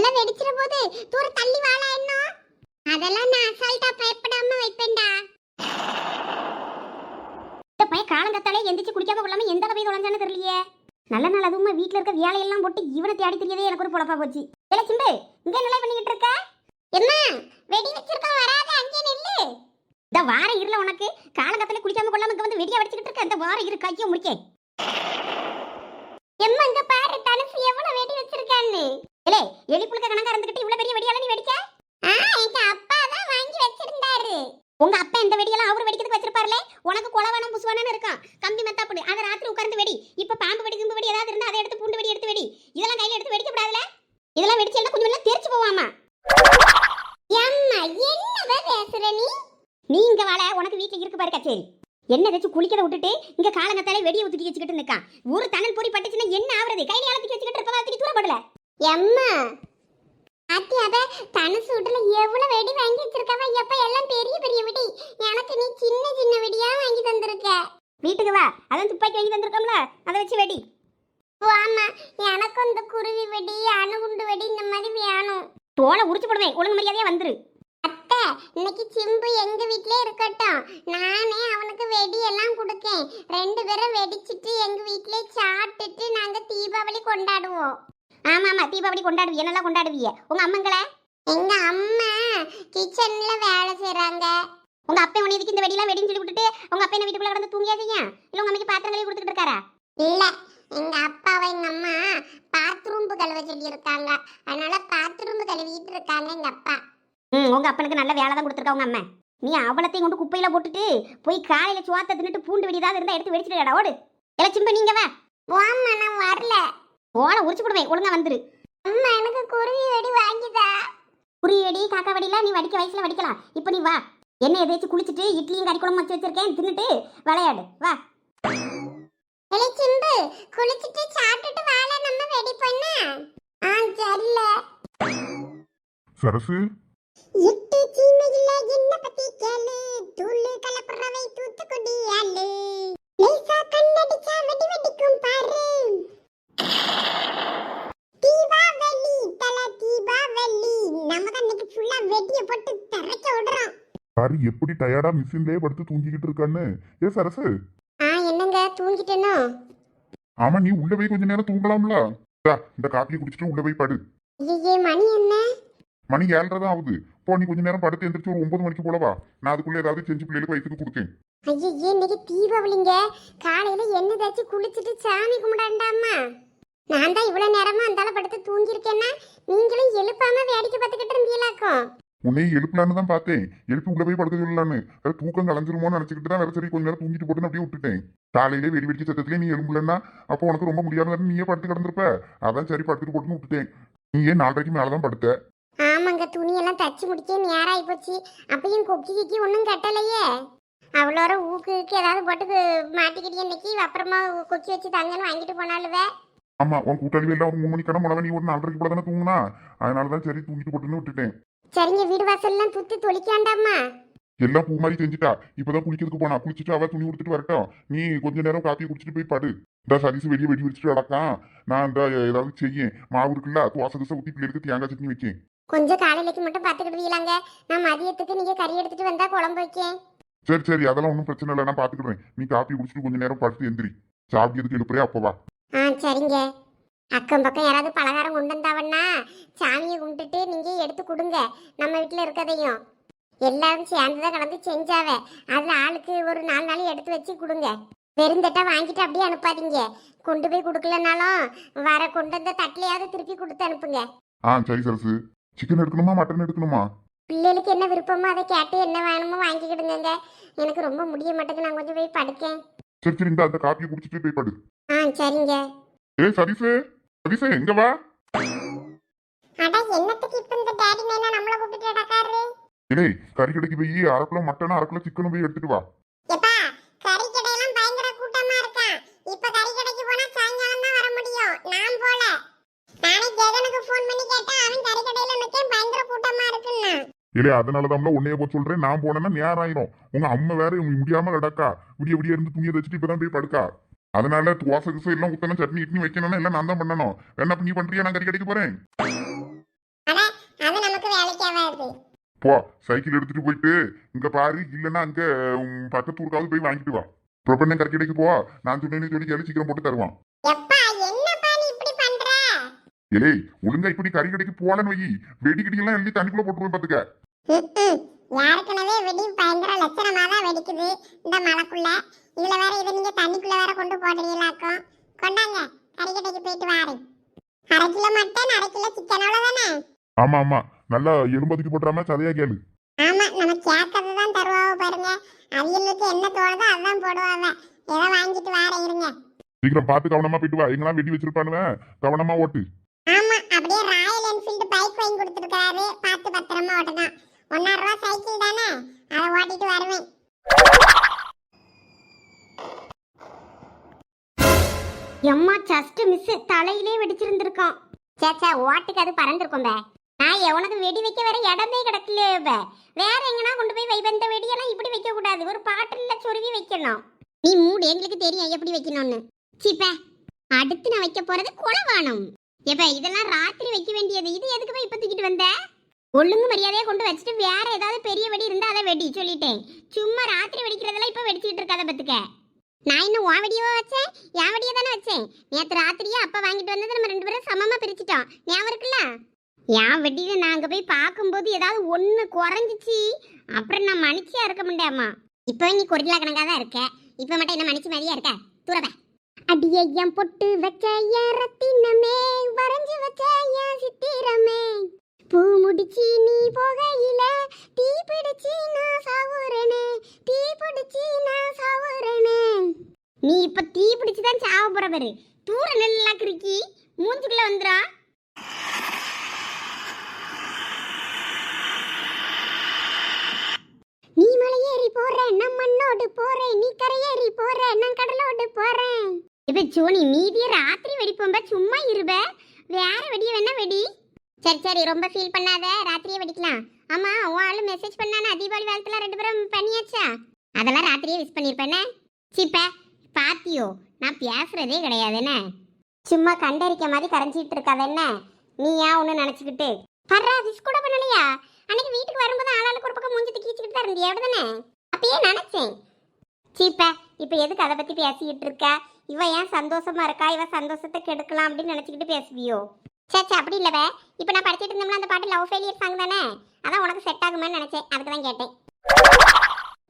இதெல்லாம் வெடிச்சிட போது தூர தள்ளி வாழ என்ன? அதெல்லாம் நான் அசால்ட்டா பயப்படாம வைப்பேன்டா. இந்த பையன் காலங்கத்தாலே எந்திரிச்சு குடிக்காம கொள்ளாம எந்த அளவு தொலைஞ்சானு தெரியலையே. நல்ல நாள் அதுவும் வீட்டில் இருக்க வேலையெல்லாம் போட்டு இவனை தேடி தெரியவே எனக்கு ஒரு பொழப்பா போச்சு. ஏல சிம்பு இங்க என்ன பண்ணிக்கிட்டு இருக்க? என்ன வெடி வச்சிருக்க வராத அங்கே நில்லு. இந்த வாரம் இருல உனக்கு காலங்கத்தாலே குடிக்காம கொள்ளாம இங்க வந்து வெடியா வச்சுக்கிட்டு இருக்க? இந்த வாரம் இரு கையும் முடிக்கேன் எம்மா இங்க பாரு தனுசு எவ்வளவு வெடி வச்சிருக்கான்னு ஏலே எலி புழுக்க கணக்கா இருந்துகிட்டு இவ்வளவு பெரிய வெடியால நீ வெடிக்க? ஆ எங்க அப்பா தான் வாங்கி வச்சிருந்தாரு. உங்க அப்பா இந்த வெடியெல்லாம் அவரு வெடிக்கிறதுக்கு வச்சிருப்பார்ல? உனக்கு குலவானம் புசுவானம் இருக்கான். கம்பி மெத்தாப்புடு அதை ராத்திரி உட்கார்ந்து வெடி. இப்ப பாம்பு வெடி கும்பு வெடி ஏதாவது இருந்தா அதை எடுத்து பூண்டு வெடி எடுத்து வெடி. இதெல்லாம் கையில எடுத்து வெடிக்க கூடாதுல? இதெல்லாம் வெடிச்சு எல்லாம் கொஞ்சம் எல்லாம் தெரிச்சு போவாமா? அம்மா என்னவ பேசுற நீ? நீ இங்க வாழ உனக்கு வீட்டுல இருக்கு பாரு கச்சேரி. என்ன ஏதாச்சும் குளிக்கிறத விட்டுட்டு இங்க காலங்கத்தாலே வெடியை ஊத்தி வச்சுக்கிட்டு நிக்கான் ஒரு தணல் பொறி பட்டுச்சுன்னா என்ன ஆவறது? கையில தூக்கி வச்சுக்கிட்டு இருப்பதா தூக்கி தூரப்படல. எம்மா. அத்தி அத தனுசு வீட்டுல எவ்வளவு வெடி வாங்கி வச்சிருக்கவ? எப்ப எல்லாம் பெரிய பெரிய வெடி? எனக்கு நீ சின்ன சின்ன வெடியா வாங்கி தந்திருக்க. வீட்டுக்கு வா. அதான் துப்பாக்கி வாங்கி தந்திருக்கோம்ல. அதை வச்சு வெடி. ஆமா. எனக்கும் இந்த குருவி வெடி அணுகுண்டு வெடி இந்த மாதிரி வேணும். தோலை உரிச்சு போடுவேன் ஒழுங்கு மரியாதையா வந்துரு. அத்தை இன்னைக்கு சிம்பு எங்க வீட்லயே இருக்கட்டும். நானே அவனுக்கு வெடி எல்லாம் கொடுக்கேன். ரெண்டு பேரும் வெடிச்சிட்டு எங்க வீட்லயே சாப்பிட்டுட்டு நாங்க தீபாவளி கொண்டாடுவோம். ஆமா ஆமா தீபாவளி கொண்டாடுவீங்க என்னெல்லாம் கொண்டாடுவீங்க உங்க அம்மங்களை? எங்க அம்மா கிச்சன்ல வேலை செய்றாங்க. உங்க அப்பா உன்னை இந்த வெடியெல்லாம் வெடின்னு சொல்லி விட்டுட்டு உங்க அப்பா என்ன வீட்டுக்குள்ள கடந்து தூங்கியாதீங்க இல்ல உங்க அம்மைக்கு பாத்திரம் கழுவி கொடுத்துட்டு இருக்காரா? இல்ல எங்க அப்பாவை எங்க அம்மா பாத்ரூம் கழுவ சொல்லி இருக்காங்க அதனால பாத்ரூம் கழுவிட்டு இருக்காங்க எங்க அப்பா. ம் உங்க அப்பனுக்கு நல்ல வேலை தான் கொடுத்துருக்கா உங்க அம்மா. நீ அவளத்தையும் கொண்டு குப்பையில போட்டுட்டு போய் காலையில சுவாத்த தின்னுட்டு பூண்டு வெடி ஏதாவது இருந்தா எடுத்து வெடிச்சிட்டு ஓடு. இலச்சிம்ப நீங்க வா. வாம்மா நான் வரல. ஓட உரிச்சு போடுவேன் ஒழுங்கா வந்துரு. அம்மா எனக்கு குருவி வெடி வாங்கிதா. குருவி வெடி காக்கா வெடிலாம் நீ வடிக்க வயசுல வடிக்கலாம். இப்போ நீ வா. என்ன எதாச்சும் குளிச்சுட்டு இட்லியும் கறி குழம்பு வச்சு வச்சிருக்கேன். தின்னுட்டு விளையாடு. வா. சிம்பு குளிச்சுட்டு சாப்பிட்டுட்டு வாழ நம்ம வெடி பண்ண. ஆ சரில. சரசு? எட்டு சீமையில என்ன பத்தி கேளு? தூளு கலப்புறவை தூத்துக்குடி ஆளு லேசா கண்ணடிச்சா வெடி வெடிக்கும் பாரு. தீபாவளி தல தீபாவளி. நம்ம தான் இன்னைக்கு ஃபுல்லா வெடிய போட்டு தரைக்க விடுறோம். பாரு எப்படி டயர்டா மிஷின்லயே படுத்து தூங்கிக்கிட்டு இருக்கான்னு? ஏ சரசு. ஆ என்னங்க? தூங்கிட்டேனோ? ஆமா நீ உள்ள போய் கொஞ்ச நேரம் தூங்கலாம்ல. இந்தா, இந்த காப்பியை குடிச்சிட்டு உள்ள போய் படு. ஐயே மணி என்ன? மணி ஏழரை தான் ஆகுது. போ நீ கொஞ்ச நேரம் படுத்து எந்திரிச்சு ஒரு ஒன்பது மணிக்கு போலவா நான் அதுக்குள்ள ஏதாவது செஞ்சு பிள்ளைகளுக்கு வயிற்றுக்கு கொடுக்கேன். ஐயே இன்னைக்கு தீபாவளிங்க. காலையில என்ன தேய்ச்சி குளிச்சுட்டு சாமி கும்பிடாண்டாமா? நான் தான் இவ்வளவு நேரமா அந்தால படுத்து தூங்கியிருக்கேன்னா நீங்களும் எழுப்பாம வேடிக்கை பார்த்துக்கிட்டு இருந்தீங்களாக்கும். உன்னை எழுப்பலான்னு தான் பார்த்தேன். எழுப்பி உள்ள போய் படுக்க சொல்லலான்னு. அது தூக்கம் கலைஞ்சிருமோன்னு நினைச்சுக்கிட்டு தான் வேற சரி கொஞ்ச நேரம் தூங்கிட்டு போட்டுன்னு அப்படியே விட்டுட்டேன். காலையிலே வெடி வெடிக்க சத்தத்திலே நீ எழும்பலன்னா அப்போ உனக்கு ரொம்ப முடியாத நீயே படுத்து கிடந்திருப்ப. அதான் சரி படுத்துட்டு போட்டுன்னு விட்டுட்டேன். நீ ஏன் நாலரைக்கு மேலே தான் படுத்த. ஆமாங்க துணியெல்லாம் தச்சு முடிக்க நேரம் ஆகி போச்சு. அப்பயும் கொக்கி கிக்கி ஒன்றும் கட்டலையே. அவ்வளோ ஊக்குக்கு ஏதாவது போட்டு மாட்டிக்கிட்டே இன்னைக்கு அப்புறமா கொக்கி வச்சு தங்கன்னு வாங்கிட்டு போனாலுவே ஆமா உன் கூட்டாளி எல்லாம் ஒரு மூணு மணிக்கான முளவ நீ ஒரு நாலரைக்கு போல தானே தூங்குனா? அதனால தான் சரி தூங்கிட்டு போட்டுன்னு விட்டுட்டேன். சரிங்க வீடு வாசல்லாம் துத்து தொளிக்காண்டாமா எல்லாம் பூ மாதிரி செஞ்சுட்டா. இப்பதான் குளிக்கிறதுக்கு போனா. குளிச்சுட்டு அவ துணி கொடுத்துட்டு வரட்டும். நீ கொஞ்ச நேரம் காப்பியை குடிச்சிட்டு போய் படு. இந்த சதீஸ் வெளியே வெடி வச்சுட்டு அடக்கான் நான் இந்த ஏதாவது செய்யேன். மாவு இருக்குல்ல தோசை தோசை ஊத்தி பிள்ளைகளுக்கு தேங்காய் சட்னி வைக்கேன். கொஞ்சம் காலையிலக்கு மட்டும் பார்த்துக்கிடுவீங்களாங்க நான் மதியத்துக்கு நீங்க கறி எடுத்துட்டு வந்தா குழம்பு வைக்கேன். சரி சரி. அதெல்லாம் ஒன்றும் பிரச்சனை இல்லை. நான் பாத்துக்கிறேன் நீ காப்பி குடிச்சிட்டு கொஞ்ச நேரம் படுத்து எந்திரி. சாப்பிட்டதுக்கு எழுப்புறே? அப்பவா சரிங்க. அக்கம் பக்கம் யாராவது பலகாரம் கொண்டு வந்தாவன்னா சாமியை கும்பிட்டுட்டு நீங்க எடுத்து கொடுங்க நம்ம வீட்டில் இருக்கதையும். எல்லாரும் சேர்ந்து தான் கலந்து செஞ்சாவே. அதில் ஆளுக்கு ஒரு நாலு நாள் எடுத்து வச்சு கொடுங்க. வெறுந்தட்டா வாங்கிட்டு அப்படியே அனுப்பாதீங்க. கொண்டு போய் கொடுக்கலனாலும் வர கொண்டு வந்த தட்டிலையாவது திருப்பி கொடுத்து அனுப்புங்க. ஆ சரி சரசு. சிக்கன் எடுக்கணுமா மட்டன் எடுக்கணுமா? பிள்ளைகளுக்கு என்ன விருப்பமோ அதை கேட்டு என்ன வேணுமோ வாங்கிக்கிடுங்க எனக்கு ரொம்ப முடிய மாட்டேங்குது. நான் கொஞ்சம் போய் படுக்கேன். சரி சரி இந்த அந்த காப்பியை குடிச்சிட்டு போய் படு. ஆ சரிங்க. ஏய் சதீஷு சதீஷு எங்க வா? ஏய் கறி கடைக்கு போய் அரை கிலோ மட்டனும் அரை கிலோ சிக்கனும் போய் எடுத்துட்டு வா. இல்லையா அதனால தான் உன்னைய போய் சொல்றேன். நான் போனேன்னா நேரம் ஆயிரும். உங்க அம்மா வேற முடியாம கிடக்கா. விடிய விடிய இருந்து துணியை வச்சுட்டு இப்பதான் போய் படுக்கா. அதனால தோசை கிசை எல்லாம் ஊத்தணும் சட்னி இட்னி வைக்கணும்னா எல்லாம் நான் தான் பண்ணணும். வேணா நீ பண்றியா? நான் கறி கடைக்கு போறேன் போ சைக்கிள் எடுத்துட்டு போயிட்டு இங்க பாரு இல்லைன்னா அங்க பக்கத்து ஊருக்காவது போய் வாங்கிட்டு வா. பிரபண்ண கறிக்கடைக்கு போ. நான் சொன்னேன்னு சொல்லி கேளு சீக்கிரம் போட்டு தருவான். ஏலே ஒழுங்கா இப்படி கறி கடைக்கு போலன்னு வை. வெடி கிடியெல்லாம் எழுதி தண்ணிக்குள்ள போட்டு பாத்துக்க. ஏற்கனவே வெடி பயங்கர லட்சணமா தான் வெடிக்குது. இந்த மலைக்குள்ள. இதுல வேற இதை நீங்க தண்ணிக்குள்ள வேற கொண்டு போடுறீங்களாக்கும் கொண்டாங்க. கறிக்கடைக்கு போயிட்டு வாரேன் அரை கிலோ மட்டன் அரை கிலோ சிக்கன் அவ்வளவுதானே? ஆமா ஆமா. நல்லா எலும்பதுக்கு போட்டுறாம சதையா கேளு. ஆமா நம்ம கேட்கறது தான் தருவாவ பாருங்க. அவியலுக்கு என்ன தோணுதோ அதான் போடுவாவ. ஏதோ வாங்கிட்டு வாரேன் இருங்க. சீக்கிரம் பார்த்து கவனமா போயிட்டு வா. எங்கெல்லாம் வெடி வச்சிருப்பானுவன் கவனமா ஓட்டு. ஆமா அப்படியே ராயல் என்ஃபீல்டு பைக் வாங்கி கொடுத்துருக்காரு பார்த்து பத்திரமா ஓட்டணும் ஒன்னாயிரம் ரூபா சைக்கிள் தானே? அதை ஓட்டிட்டு வருவேன். எம்மா ஜஸ்ட் மிஸ் தலையிலே வெடிச்சிருந்திருக்கோம் சேச்சா ஓட்டுக்கு அது பறந்துருக்கும் பே. நான் எவனுக்கு வெடி வைக்க வேற இடமே கிடக்கலையே பே. வேற எங்கனா கொண்டு போய் வை இந்த வெடியெல்லாம் இப்படி வைக்க கூடாது ஒரு பாட்டில சொருவி வைக்கணும் நீ மூடு எங்களுக்கு தெரியும் எப்படி வைக்கணும்னு. சீப்பே அடுத்து நான் வைக்க போறது குலவானம். எப்ப இதெல்லாம் ராத்திரி வைக்க வேண்டியது. இது எதுக்கு போய் இப்ப தூக்கிட்டு வந்த? ஒழுங்கு மரியாதையா கொண்டு வச்சுட்டு வேற ஏதாவது பெரிய வெடி இருந்தா அதை வெடி சொல்லிட்டேன். சும்மா ராத்திரி வெடிக்கிறதெல்லாம் இப்ப வெடிச்சிட்டு இருக்காத பத்துக்க. நான் இன்னும் உன் வெடியவா வச்சேன்? என் வெடியை தானே வச்சேன்? நேற்று ராத்திரியே அப்பா வாங்கிட்டு வந்தது நம்ம ரெண்டு பேரும் சமமா பிரிச்சிட்டோம். ஞாபகம் இருக்குல்ல? என் வெட்டியில நான் போய் பார்க்கும்போது ஏதாவது ஒண்ணு குறைஞ்சிச்சு. அப்புறம் நான் மனுச்சியா இருக்க முடியாமா? இப்போ நீ கொரில்லா கணக்காக தான் இருக்க. இப்போ மட்டும் என்ன மனுச்சு மாதிரியா இருக்க? தூரப அடியே என் பொட்டு வச்ச என் ரத்தினமே வரைஞ்சு வச்ச என் சித்திரமே. பூ முடிச்சு நீ போகையில தீ பிடிச்சி நான் சாவுறனே தீ பிடிச்சி நான் சாவுறனே. நீ இப்ப தீ பிடிச்சி தான் சாவ போற பாரு. தூர நெல்லா கிறுக்கி மூஞ்சுக்குள்ள வந்துடா நீ மலையேறி போற நான் மண்ணோடு போறேன் நீ கரையேறி போற நான் கடலோடு போறேன் இப்ப சோனி மீதிய ராத்திரி வெடிப்போம்ப சும்மா இருப வேற வெடிய வேணா வெடி. சரி சரி ரொம்ப ஃபீல் பண்ணாத. ராத்திரியே வெடிக்கலாம். ஆமா உன் ஆளு மெசேஜ் பண்ணானா தீபாவளி வாழ்த்துலாம் ரெண்டு பேரும் பண்ணியாச்சா? அதெல்லாம் ராத்திரியே விஷ் பண்ணிருப்பேனே சிப்ப பாத்தியோ நான் பேசுறதே கிடையாது என்ன? சும்மா கண்டறிக்க மாதிரி கரைஞ்சிட்டு இருக்காத என்ன? நீ ஏன் ஒன்று நினச்சிக்கிட்டு. பர்றா விஷ் கூட பண்ணலையா? அன்னைக்கு வீட்டுக்கு வரும்போது ஆளாளுக்கு ஒரு பக்கம் மூஞ்சி தூக்கிச்சுக்கிட்டு தான் இருந்தியா அப்படிதானே அப்பயே நினைச்சேன். சீப்ப இப்போ எதுக்கு அதை பத்தி பேசிக்கிட்டு இருக்க? இவ ஏன் சந்தோஷமா இருக்கா? இவ சந்தோஷத்தை கெடுக்கலாம் அப்படின்னு நினைச்சுக்கிட்டு பேசுவியோ? சேச்சா அப்படி இல்லவே இப்போ நான் படிச்சிட்டு இருந்தோம்ல அந்த பாட்டு லவ் ஃபெயிலியர் சாங் தானே? அதான் உனக்கு செட் ஆகுமான்னு நினைச்சேன். அதுக்கு தான் கேட்டேன்.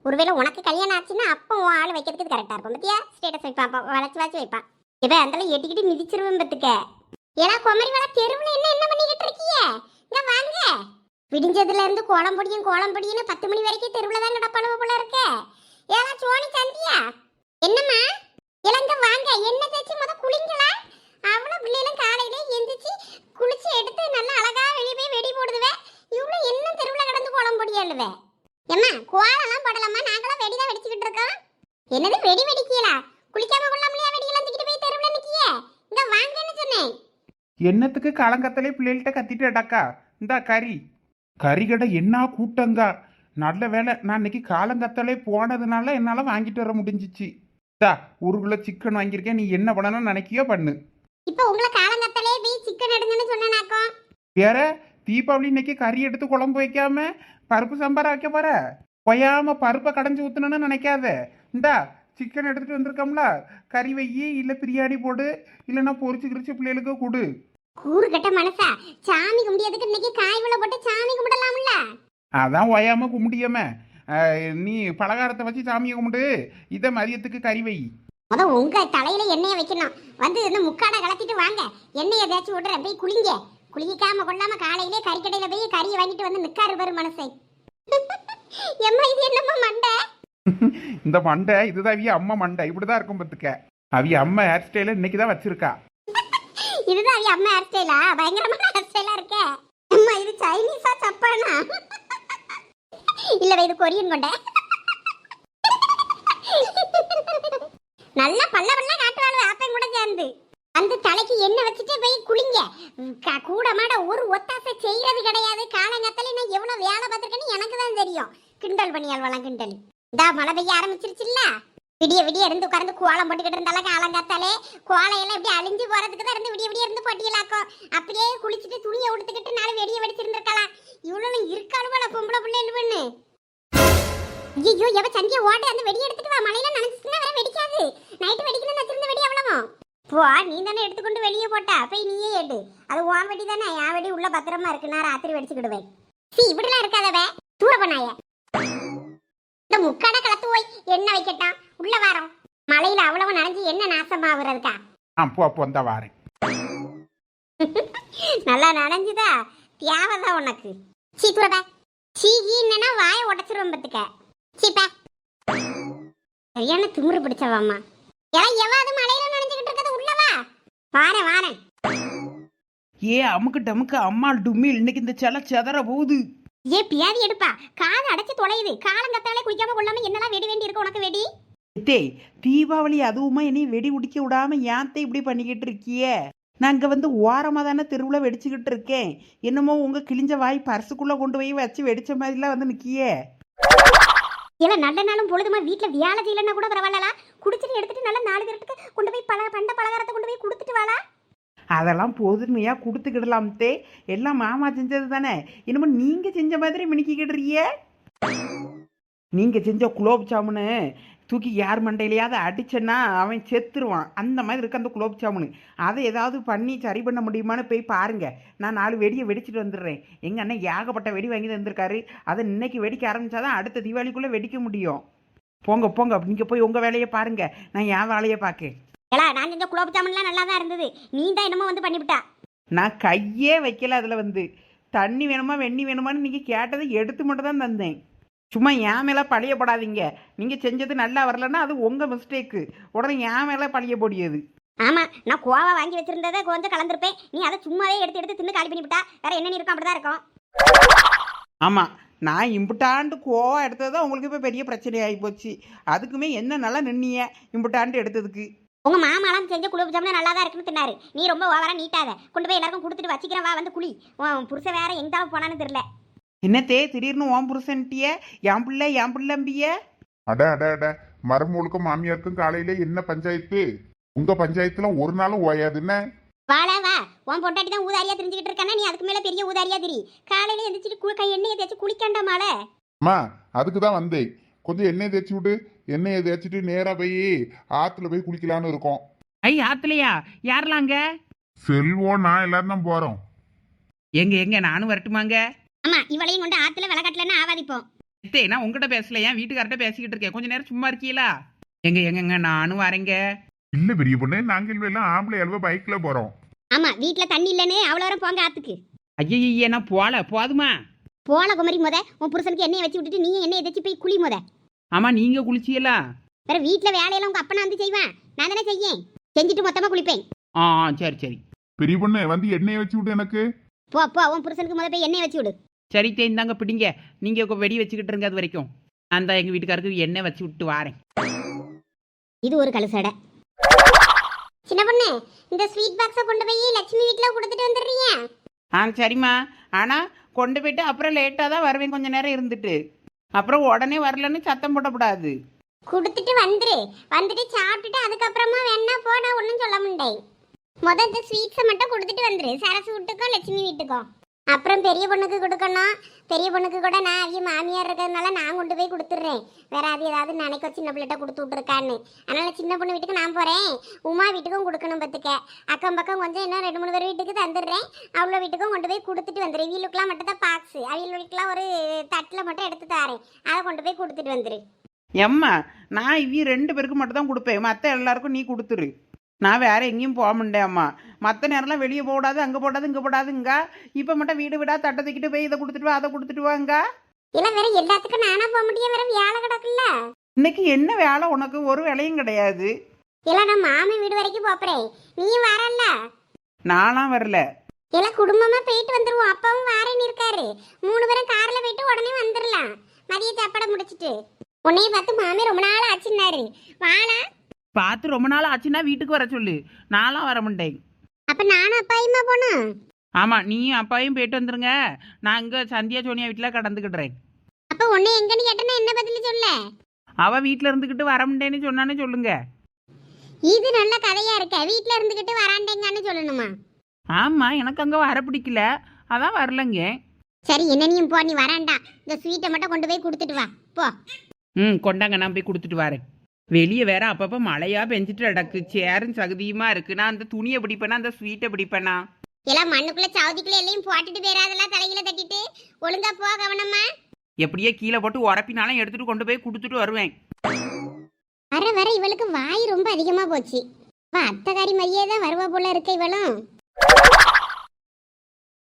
ஒருவேளை உனக்கு கல்யாணம் ஆச்சுன்னா அப்போ உன் ஆள் வைக்கிறதுக்கு கரெக்டாக இருக்கும். பத்தியா? ஸ்டேட்டஸ் வைப்பான் வளைச்சு வளைச்சு வைப்பான் இப்போ அந்தல எட்டிக்கிட்டு மிதிச்சிருவேன் பத்துக்க. ஏன்னா குமரி வள தெருவில் என்ன என்ன பண்ணிக்கிட்டு இருக்கீங்க இங்கே வாங்க. விடிஞ்சதுல இருந்து கோலம் பொடியும் கோலம் பொடியும் பத்து மணி வரைக்கும் தெருவில் தான் கிடப்பாளவு போல இருக்க. ஏன்னா சோனி சந்தியா என்னம்மா இளங்க வாங்க என்ன தேய்ச்சி முத குளிங்களா அவ்வளோ பிள்ளைகளும் காலையில எந்திரிச்சு குளிச்சு எடுத்து நல்லா அழகா வெளியே போய் வெடி போடுதுவே இவ்வளோ என்ன தெருவில் கடந்து கோலம் பொடியாளுவே ஏம்மா கோலம்லாம் போடலாமா நாங்களாம் வெடி தான் வெடிச்சுக்கிட்டு இருக்கோம் என்னது வெடி வெடிக்கலா குளிக்காம கொள்ளாமலையா வெடியெல்லாம் தூக்கிட்டு போய் தெருவில் நிக்கிய? இங்க வாங்கன்னு சொன்னேன். என்னத்துக்கு காலங்கத்திலே பிள்ளைகள்கிட்ட கத்திட்டு அடக்கா? இந்தா கறி. கறி கடை என்ன கூட்டங்கா? நல்ல வேலை நான் இன்னைக்கு காலங்கத்தாலே போனதுனால என்னால் வாங்கிட்டு வர முடிஞ்சிச்சு. இந்தா ஒரு கிலோ சிக்கன் வாங்கியிருக்கேன். நீ என்ன பண்ணணும்னு நினைக்கியோ பண்ணு. இப்போ உங்களை காலங்கத்தாலே போய் சிக்கன் எடுங்கன்னு சொன்னேனாக்கோ? வேற தீபாவளி இன்னைக்கு கறி எடுத்து குழம்பு வைக்காம பருப்பு சாம்பார் வைக்க போற? கொய்யாம பருப்பை கடைஞ்சி ஊற்றணும்னு நினைக்காத. இந்தா சிக்கன் எடுத்துட்டு வந்திருக்கோம்ல. கறி வையி இல்லை பிரியாணி போடு இல்லைன்னா பொரிச்சு கிரிச்சு பிள்ளைகளுக்கு கொடு. கூறு கட்ட மனசா? சாமி கும்பிடியதுக்கு இன்னைக்கு காய் விழ போட்டு சாமி கும்பிடலாம்ல? அதான் ஒயாம கும்பிடியாம நீ பலகாரத்தை வச்சு சாமியை கும்பிடு. இதை மதியத்துக்கு கறி வை. முத உங்க தலையில எண்ணெயை வைக்கணும். வந்து இந்த முக்காடை கலத்திட்டு வாங்க. எண்ணெயை தேய்ச்சி விடுறேன் போய் குளிங்க. குளிக்காம கொள்ளாம காலையிலே கறிக்கடையில போய் கறியை வாங்கிட்டு வந்து நிக்காரு பாரு மனசை. எம்மா இது என்னம்மா மண்டை? இந்த மண்டை இதுதான் அவிய அம்மா மண்டை. இப்படிதான் இருக்கும் பத்துக்க அவிய அம்மா ஹேர் ஸ்டைல இன்னைக்கு தான் வச்சிருக்கா. இதுதான் அவிய அம்மா ஹேர் ஸ்டைலா பயங்கரமான ஹேர் ஸ்டைலா இருக்கே. அம்மா இது சைனீஸா சப்பானா இல்ல இது கொரியன் மண்டை. நல்லா பல்ல பல்ல காட்டுவாள் அப்பன் கூட சேர்ந்து. அந்த தலைக்கு எண்ணெய் வச்சுட்டு போய் குளிங்க. கூட மாட ஒரு ஒத்தாசை செய்யறது கிடையாது. காலங்கத்தால நான் எவ்வளவு வேலை பார்த்துருக்கேன்னு எனக்கு தான் தெரியும். கிண்டல் பண்ணியால் வளம் கிண்டல். இதா மழை பெய்ய ஆரம்பிச்சிருச்சுல்ல? விடிய விடிய இருந்து உட்கார்ந்து கோலம் போட்டுக்கிட்டு இருந்தாலும் காலங்காத்தாலே? கோலையெல்லாம் இப்படி அழிஞ்சு போறதுக்கு தான் இருந்து விடிய விடிய இருந்து பொட்டியலாக்கும் அப்படியே குளிச்சுட்டு துணியை உடுத்துக்கிட்டு நாலு வெடிய வெடிச்சிருந்துருக்கலாம் இவ்வளவு இருக்காளுவாள பொம்பளை பிள்ளை என்ன பண்ணு? ஐயோ எவ சந்திய ஓடி அந்த வெடி எடுத்துட்டு வா? மழையில நினைச்சுன்னா வேற வெடிக்காது. நைட்டு வெடிக்கணும்னு வச்சிருந்த வெடி அவ்வளவோ போ நீ தானே எடுத்துக்கொண்டு வெளியே போட்டா. போய் நீயே எடு. அது உன் வெடி தானே. என் வெடி உள்ள பத்திரமா இருக்கு. நான் ராத்திரி வெடிச்சுக்கிடுவேன். சி இப்படிலாம் இருக்காதவ. தூர பண்ணாயே இந்த முக்கடை கலத்து போய் என்ன வைக்கட்டான் உள்ள வாரம் மலையில அவ்வளவு நனைஞ்சு என்ன நாசமாகுறதுக்கா? ஆ போ போ இந்த வாரேன். நல்லா நனைஞ்சுதா? தேவைதான் உனக்கு. சீ தூரப்ப சீ என்னன்னா வாயை உடச்சிருவோம் பத்துக்க சீப்ப சரியான திமிரு பிடிச்சவாம்மா. எல்லாம் எவாது மலையில நனைஞ்சுக்கிட்டு இருக்கிறது? உள்ளவா வாரேன் வாரேன். ஏ அமுக்கு டமுக்கு அம்மாள் டும்மில் இன்னைக்கு இந்த செல செதற போகுது. ஏ பியாதி எடுப்பா. காது அடைச்சு தொலையுது. காலங்கத்தாலே குளிக்காம கொள்ளாம என்னெல்லாம் வெடி வேண்டி இருக்கு உனக்கு வெடி? டே தீபாவளி அதுவுமா என்னை வெடி உடிக்க விடாம ஏன்த்த இப்படி பண்ணிக்கிட்டு இருக்கியே? நான் இங்க வந்து ஓரமாக தானே தெருவில் வெடிச்சுக்கிட்டு இருக்கேன். என்னமோ உங்க கிழிஞ்ச வாய் பர்சுக்குள்ள கொண்டு போய் வச்சு வெடிச்ச மாதிரிலாம் வந்து நிக்கியே. இல்ல நல்ல நாளும் பொழுதுமா வீட்டுல வேலை செய்யலன்னா கூட பரவாயில்லலா குடிச்சிட்டு எடுத்துட்டு நல்லா நாலு பேருக்கு கொண்டு போய் பல பண்ட பலகாரத்தை கொண்டு போய் கொடுத்துட்டு வாளா அதெல்லாம் பொதுமையாக கொடுத்துக்கிடலாம் தே. எல்லாம் மாமா செஞ்சது தானே? என்னமோ நீங்கள் செஞ்ச மாதிரி மினிக்கிக்கிடுறிய நீங்கள் செஞ்ச குலோப் ஜாமுனு தூக்கி யார் மண்டையிலையாவது அடிச்சேன்னா அவன் செத்துருவான். அந்த மாதிரி இருக்கு அந்த குலோப் ஜாமுனு. அதை ஏதாவது பண்ணி சரி பண்ண முடியுமான்னு போய் பாருங்கள் நான் நாலு வெடியை வெடிச்சிட்டு வந்துடுறேன். எங்கள் அண்ணன் ஏகப்பட்ட வெடி வாங்கி தந்திருக்காரு. அதை இன்னைக்கு வெடிக்க ஆரம்பிச்சாதான் அடுத்த தீபாவளிக்குள்ளே வெடிக்க முடியும். போங்க போங்க. நீங்கள் போய் உங்கள் வேலையை பாருங்கள் நான் என் வேலையை பார்க்கேன். ஏலா நான் செஞ்ச குலோப் ஜாமுன்லாம் நல்லா தான் இருந்தது. நீ தான் என்னமோ வந்து பண்ணிவிட்டா. நான் கையே வைக்கல அதில் வந்து. தண்ணி வேணுமா வெண்ணி வேணுமான்னு நீங்கள் கேட்டதை எடுத்து மட்டும் தான் தந்தேன். சும்மா என் மேலே பழியப்படாதீங்க நீங்கள் செஞ்சது நல்லா வரலன்னா அது உங்கள் மிஸ்டேக்கு உடனே என் மேலே பழிய போடியது. ஆமா நான் கோவா வாங்கி வச்சிருந்ததை கொஞ்சம் கலந்துருப்பேன். நீ அதை சும்மாவே எடுத்து எடுத்து தின்னு காலி பண்ணிவிட்டா. வேற என்ன இருக்கும்? அப்படிதான் இருக்கும். ஆமாம் நான் இம்புட்டாண்டு கோவா எடுத்தது தான் உங்களுக்கு இப்போ பெரிய பிரச்சனை ஆகி போச்சு. அதுக்குமே என்ன நல்லா நின்னீங்க இம்புட்டாண்டு எடுத்ததுக்கு? உங்க மாமாலாம் செஞ்ச குலோப் ஜாமுன் நல்லா தான் இருக்குன்னு தின்னாரு. நீ ரொம்ப ஓவரா நீட்டாத. கொண்டு போய் எல்லாருக்கும் கொடுத்துட்டு வச்சிக்கிறேன் வா வந்து குளி. உன் புருஷன் வேற எங்க போனான்னு தெரியல. என்னத்தே திடீர்னு ஓம் புருஷன்ட்டிய? என் பிள்ளை என் பிள்ளைம்பிய? அட அட அட. மருமகளுக்கும் மாமியாருக்கும் காலையில என்ன பஞ்சாயத்து? உங்க பஞ்சாயத்துல ஒரு நாளும் ஓயாது வாடா வா. உன் பொண்டாட்டி தான் ஊதாரியா தெரிஞ்சுக்கிட்டு இருக்கானா நீ அதுக்கு மேல பெரிய ஊதாரியா தெரி. காலையில எந்திரிச்சிட்டு குளி கை எண்ணெயை தேய்ச்சி குளிக்காண்டாமால அம்மா அதுக்கு தான் வந்தேன். கொஞ்சம் எண்ணெய் தேய்ச்சி விட்டு எண்ணெயை தேய்ச்சிட்டு நேரா போய் ஆத்துல போய் குளிக்கலான்னு இருக்கோம். ஐ ஆத்துலையா? யாரெல்லாம் அங்க? செல்வம் நான் எல்லாரும் தான் போறோம். எங்க எங்க? நானும் வரட்டுமாங்க? ஆமா இவளையும் கொண்டு ஆத்துல விலை கட்டலன்னு ஆவாதிப்போம். அத்தே நான் உங்ககிட்ட பேசல? ஏன் வீட்டுக்கார்ட்ட பேசிக்கிட்டு இருக்கேன் கொஞ்ச நேரம் சும்மா இருக்கீங்களா எங்க எங்கங்க நானும் வரேங்க. இல்ல பெரிய பொண்ணு நாங்கள் எல்லாம் ஆம்பளை அளவு பைக்ல போறோம். ஆமா வீட்டுல தண்ணி இல்லைன்னு அவ்வளோ வரும் போங்க ஆத்துக்கு. ஐயய்யே நான் போல போதுமா? போல குமரி முத உன் புருஷனுக்கு எண்ணெயை வச்சு விட்டுட்டு நீ எண்ணெயை தேய்ச்சி போய் குளி முத. ஆமா நீங்க குளிச்சியலா வேற வீட்டுல வேலையெல்லாம் உங்க அப்பனா வந்து செய்வேன். நான் தானே செய்யேன். செஞ்சுட்டு மொத்தமா குளிப்பேன். ஆ ஆ, சரி சரி. பெரிய பொண்ணு வந்து எண்ணெயை வச்சு விட்டு எனக்கு. போ போ உன் புருஷனுக்கு முத போய் எண்ணெயை வச்சு விடு. சரி தே இந்தாங்க பிடிங்க. நீங்க கொ- வெடி வச்சுக்கிட்டு இருங்க அது வரைக்கும். நான் தான் எங்க வீட்டுக்காருக்கு எண்ணெய் வச்சு விட்டு வாரேன். இது ஒரு கழுசடை. சின்ன பொண்ணு இந்த ஸ்வீட் பாக்ஸை கொண்டு போய் லட்சுமி வீட்டுல கொடுத்துட்டு வந்துடுறியா. ஆ சரிம்மா. ஆனா கொண்டு போயிட்டு அப்புறம் லேட்டாக தான் வருவேன். கொஞ்ச நேரம் இருந்துட்டு. அப்புறம் உடனே வரலன்னு சத்தம் போடக்கூடாது. கொடுத்துட்டு வந்துரு. வந்துட்டு சாப்பிட்டுட்டு அதுக்கப்புறமா வேணா போ ஒன்றும் சொல்ல முடியேன் முதல் ஸ்வீட்ஸை மட்டும் கொடுத்துட்டு வந்துரு. சரசு வீட்டுக்கும் லட்சுமி வீட்டுக்கும். அப்புறம் பெரிய பொண்ணுக்கு கொடுக்கணும். பெரிய பொண்ணுக்கு கூட நான் அவிய மாமியார் இருக்கிறதுனால நான் கொண்டு போய் கொடுத்துட்றேன். வேற அது ஏதாவது நினைக்க சின்ன பிள்ளைகிட்ட கொடுத்து விட்ருக்கான்னு அதனால சின்ன பொண்ணு வீட்டுக்கு நான் போகிறேன் உமா வீட்டுக்கும் கொடுக்கணும் பார்த்துக்க அக்கம் பக்கம் கொஞ்சம் இன்னும் ரெண்டு மூணு பேர் வீட்டுக்கு தந்துடுறேன். அவ்வளோ வீட்டுக்கும் கொண்டு போய் கொடுத்துட்டு வந்துடுறேன் வீலுக்கெலாம் மட்டும் தான் பாக்ஸ் அவங்களுக்குலாம் ஒரு தட்டில் மட்டும் எடுத்து தரேன். அதை கொண்டு போய் கொடுத்துட்டு வந்துடு எம்மா நான் இவ்வி ரெண்டு பேருக்கு மட்டும் தான் கொடுப்பேன். மற்ற எல்லாருக்கும் நீ கொடுத்துரு. நான் வேற எங்கேயும் போக முடியேன் அம்மா மற்ற நேரம்லாம் வெளியே போடாது அங்கே போடாது இங்கே போடாதுங்க இப்போ மட்டும் வீடு வீடா தட்டை தூக்கிட்டு போய் இதை கொடுத்துட்டு வா அதை கொடுத்துட்டு வாங்க இல்ல வேற எல்லாத்துக்கும் நானா போக முடியும் வேற வேலை கிடக்குல்ல. இன்னைக்கு என்ன வேலை உனக்கு? ஒரு வேலையும் கிடையாது. இல்ல நான் மாமி வீடு வரைக்கும் போறேன். நீயும் வரல? நான்லாம் வரல. இல்ல குடும்பமா போயிட்டு வந்துருவோம். அப்பாவும் வாரேன்னு இருக்காரு. மூணு பேரும் கார்ல போயிட்டு உடனே வந்துடலாம் மதிய சாப்பாடை முடிச்சிட்டு. உன்னைய பார்த்து மாமி ரொம்ப நாள் ஆச்சுன்னாரு. வாழா பார்த்து ரொம்ப நாள் ஆச்சுன்னா வீட்டுக்கு வர சொல்லு. நான்லாம் வர மாட்டேன். அப்ப நானும் அப்பாயுமா போனோம் ஆமாம் நீயும் அப்பாவையும் போயிட்டு வந்துருங்க. நான் இங்கே சந்தியா சோனியா வீட்டில் கடந்துக்கிடுறேன் அப்ப உன்னை எங்கன்னு கேட்டேன்னா என்ன பதில் சொல்ல? அவள் வீட்டில் இருந்துக்கிட்டு வர முடியேன்னு சொன்னான்னு சொல்லுங்க. இது நல்ல கதையா இருக்க. வீட்ல இருந்துகிட்டு வராண்டேங்கன்னு சொல்லணுமா? ஆமாம் எனக்கு அங்கே வர பிடிக்கல. அதான் வரலங்க. சரி என்ன நீயும் போ. நீ வராண்டா. இந்த ஸ்வீட்டை மட்டும் கொண்டு போய் கொடுத்துட்டு வா. போ. ம் கொண்டாங்க நான் போய் கொடுத்துட்டு வரேன். வெளியே வேற அப்பப்போ மழையா பெஞ்சிட்டு அடக்கு சேரும் சகதியுமா இருக்கு நான் அந்த துணியை பிடிப்பேனா அந்த ஸ்வீட்டை பிடிப்பேனா? எல்லாம் மண்ணுக்குள்ள சவுதிக்குள்ள எல்லாம் போட்டுட்டு போயிடாதெல்லாம் தலையில தட்டிட்டு ஒழுங்கா போ கவனமா. எப்படியே கீழே போட்டு உரப்பினாலும் எடுத்துட்டு கொண்டு போய் கொடுத்துட்டு வருவேன். வர வர இவளுக்கு வாய் ரொம்ப அதிகமா போச்சு. வா அத்தகாரி மாதிரியே தான் வருவா போல இருக்க இவளும்.